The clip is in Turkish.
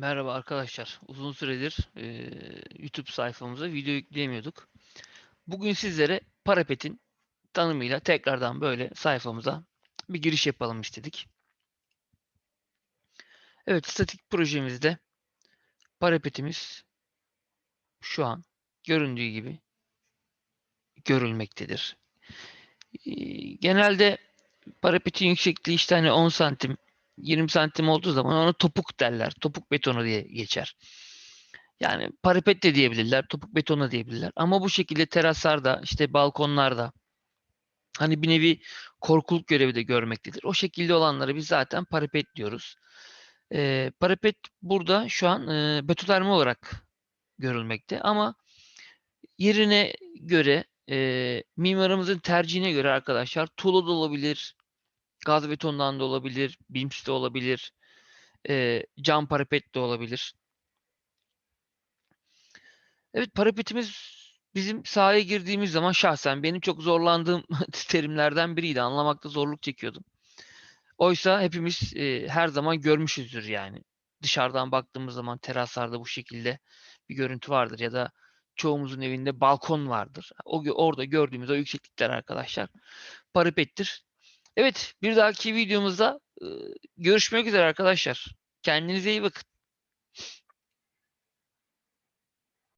Merhaba arkadaşlar. Uzun süredir eee, YouTube sayfamıza video yükleyemiyorduk. Bugün sizlere Parapet'in tanımıyla tekrardan böyle sayfamıza bir giriş yapalım istedik. Evet, statik projemizde Parapet'imiz şu an göründüğü gibi görülmektedir. Eee, Genelde Parapet'in yüksekliği işte hani 10 santim 20 santim olduğu zaman ona topuk derler. Topuk betonu diye geçer. Yani parapet de diyebilirler, topuk betonu diyebilirler. Ama bu şekilde teraslarda, işte balkonlarda hani bir nevi korkuluk görevi de görmektedir. O şekilde olanlara biz zaten parapet diyoruz. Ee, parapet burada şu an e, betonerme olarak görülmekte ama yerine göre e, mimarımızın tercihine göre arkadaşlar tuğla da olabilir, gaz betondan da olabilir, bims de olabilir, e, cam parapet de olabilir. Evet parapetimiz bizim sahaya girdiğimiz zaman şahsen benim çok zorlandığım terimlerden biriydi. Anlamakta zorluk çekiyordum. Oysa hepimiz e, her zaman görmüşüzdür yani. Dışarıdan baktığımız zaman teraslarda bu şekilde bir görüntü vardır ya da çoğumuzun evinde balkon vardır. O orada gördüğümüz o yükseklikler arkadaşlar parapettir. Evet bir dahaki videomuzda görüşmek üzere arkadaşlar. Kendinize iyi bakın.